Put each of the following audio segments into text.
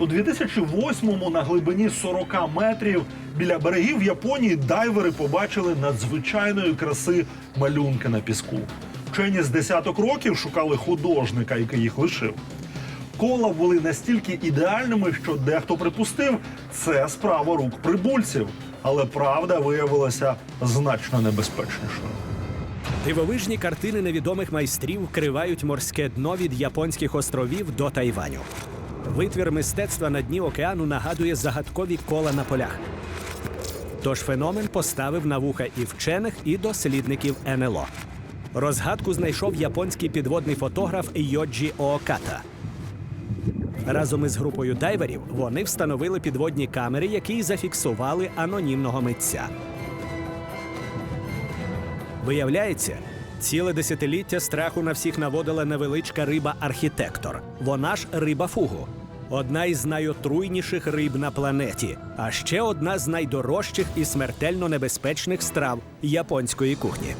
У 2008-му на глибині 40 метрів біля берегів Японії дайвери побачили надзвичайної краси малюнки на піску. Вчені з десяток років шукали художника, який їх лишив. Кола були настільки ідеальними, що дехто припустив, це справа рук прибульців. Але правда виявилася значно небезпечнішою. Дивовижні картини невідомих майстрів вкривають морське дно від японських островів до Тайваню. Витвір мистецтва на дні океану нагадує загадкові кола на полях. Тож феномен поставив на вуха і вчених, і дослідників НЛО. Розгадку знайшов японський підводний фотограф Йоджі Ооката. Разом із групою дайверів вони встановили підводні камери, які зафіксували анонімного митця. Виявляється, ціле десятиліття страху на всіх наводила невеличка риба архітектор. Вона ж риба фугу. Одна із найотруйніших риб на планеті, а ще одна з найдорожчих і смертельно небезпечних страв японської кухні.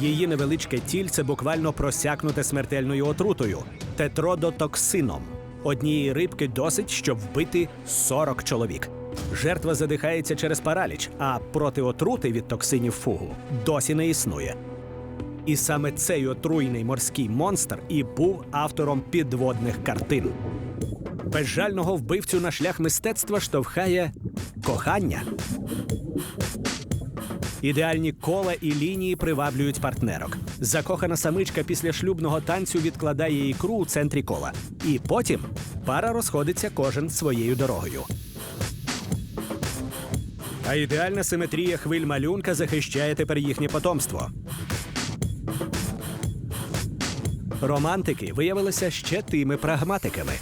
Її невеличке тільце буквально просякнуте смертельною отрутою тетродотоксином. Однієї рибки досить, щоб вбити 40 чоловік. Жертва задихається через параліч, а проти отрути від токсинів фугу досі не існує. І саме цей отруйний морський монстр і був автором підводних картин. Безжального вбивцю на шлях мистецтва штовхає кохання. Ідеальні кола і лінії приваблюють партнерок. Закохана самичка після шлюбного танцю відкладає ікру у центрі кола. І потім пара розходиться кожен своєю дорогою. А ідеальна симетрія хвиль малюнка захищає тепер їхнє потомство. Романтики виявилися ще тими прагматиками.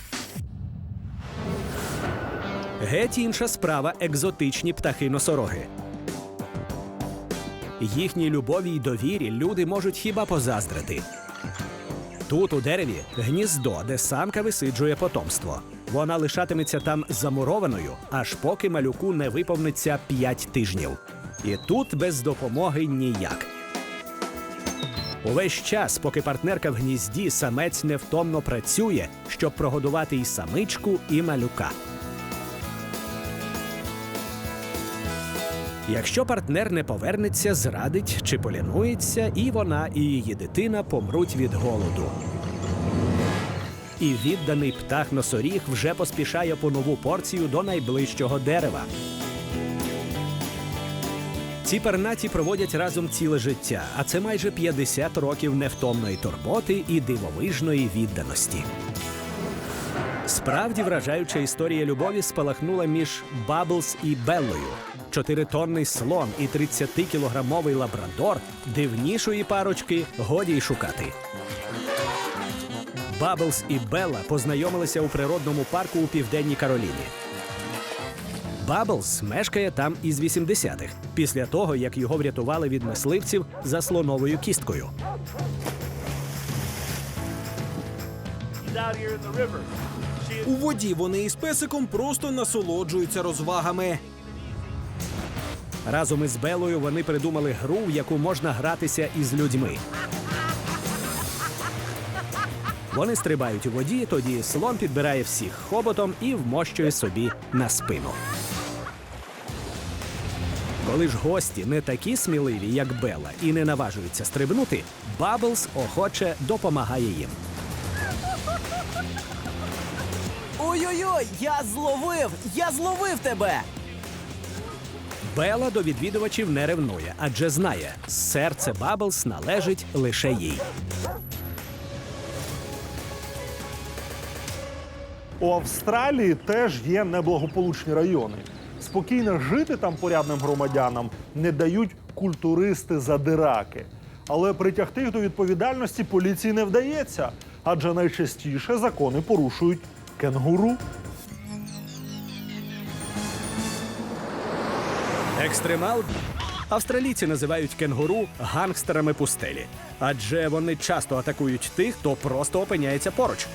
Геть інша справа екзотичні птахи-носороги. Їхній любові й довірі люди можуть хіба позаздрити. Тут у дереві гніздо, де самка висиджує потомство. Вона лишатиметься там замурованою, аж поки малюку не виповниться 5 тижнів. І тут без допомоги ніяк. Увесь час, поки партнерка в гнізді, самець невтомно працює, щоб прогодувати і самичку, і малюка. Якщо партнер не повернеться, зрадить чи полінується, і вона, і її дитина помруть від голоду. І відданий птах носоріг вже поспішає по нову порцію до найближчого дерева. Ці пернаті проводять разом ціле життя, а це майже 50 років невтомної турботи і дивовижної відданості. Справді вражаюча історія любові спалахнула між Баблс і Беллою. Чотиритонний слон і 30-кілограмовий лабрадор дивнішої парочки годі й шукати. Баблс і Белла познайомилися у природному парку у південній Кароліні. Баблс мешкає там із 80-х, після того як його врятували від мисливців за слоновою кісткою. У воді вони із песиком просто насолоджуються розвагами. Разом із Белою вони придумали гру, в яку можна гратися із людьми. Вони стрибають у воді, тоді слон підбирає всіх хоботом і вмощує собі на спину. Коли ж гості не такі сміливі, як Бела, і не наважуються стрибнути, Баблс охоче допомагає їм. Ой-ой-ой, я зловив! Я зловив тебе! Бела до відвідувачів не ревнує, адже знає, серце Баблс належить лише їй. У Австралії теж є неблагополучні райони. Спокійно жити там порядним громадянам не дають культуристи-задираки. Але притягти їх до відповідальності поліції не вдається, адже найчастіше закони порушують кенгуру. Екстремал австралійці називають кенгуру гангстерами пустелі, адже вони часто атакують тих, хто просто опиняється поруч.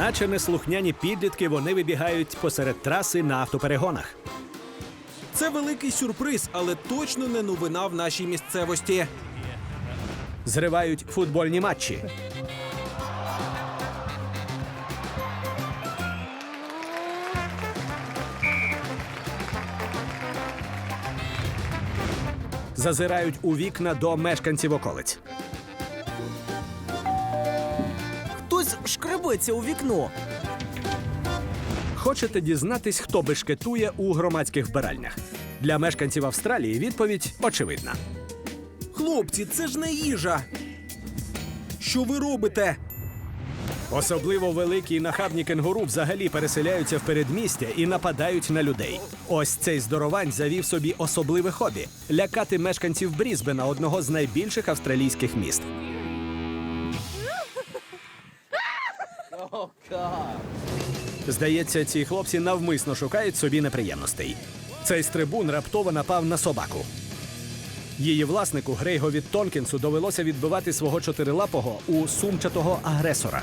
Наче неслухняні підлітки, вони вибігають посеред траси на автоперегонах. Це великий сюрприз, але точно не новина в нашій місцевості. Зривають футбольні матчі. Зазирають у вікна до мешканців околиць. Шкребеться у вікно. Хочете дізнатись, хто бешкетує у громадських вбиральнях? Для мешканців Австралії відповідь очевидна. Хлопці, це ж не їжа. Що ви робите? Особливо великі і нахабні кенгуру взагалі переселяються в передмістя і нападають на людей. Ось цей здоровань завів собі особливе хобі лякати мешканців Брізбена, одного з найбільших австралійських міст. Здається, ці хлопці навмисно шукають собі неприємностей. Цей стрибун раптово напав на собаку. Її власнику Грейгові Тонкінсу довелося відбивати свого чотирилапого у сумчатого агресора.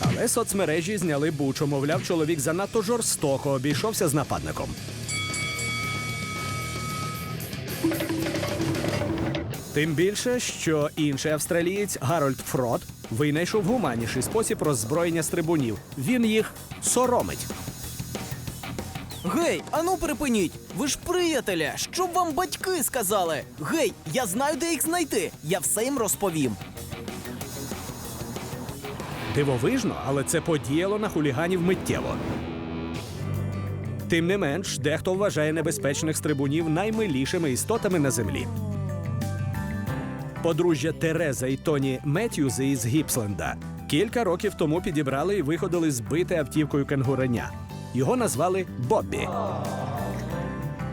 Але соцмережі зняли бучу, мовляв, чоловік занадто жорстоко обійшовся з нападником. Тим більше, що інший австралієць Гарольд Фрод винайшов гуманніший спосіб роззброєння стрибунів. Він їх соромить. Гей, ану припиніть! Ви ж приятеля! Що б вам батьки сказали? Гей, я знаю, де їх знайти. Я все їм розповім. Дивовижно, але це подіяло на хуліганів миттєво. Тим не менш, дехто вважає небезпечних стрибунів наймилішими істотами на землі. Подружжя Тереза і Тоні Меттьюзи із Гіпсленда кілька років тому підібрали і виходили збите автівкою кенгуреня. Його назвали Боббі.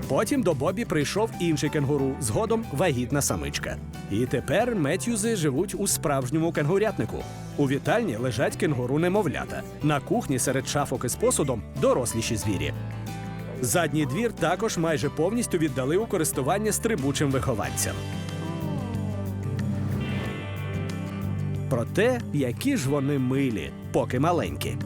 Потім до Бобі прийшов інший кенгуру, згодом вагітна самичка. І тепер Меттьюзи живуть у справжньому кенгурятнику. У вітальні лежать кенгуру немовлята. На кухні серед шафок із посудом доросліші звірі. Задній двір також майже повністю віддали у користування стрибучим вихованцям. Проте, які ж вони милі, поки маленькі.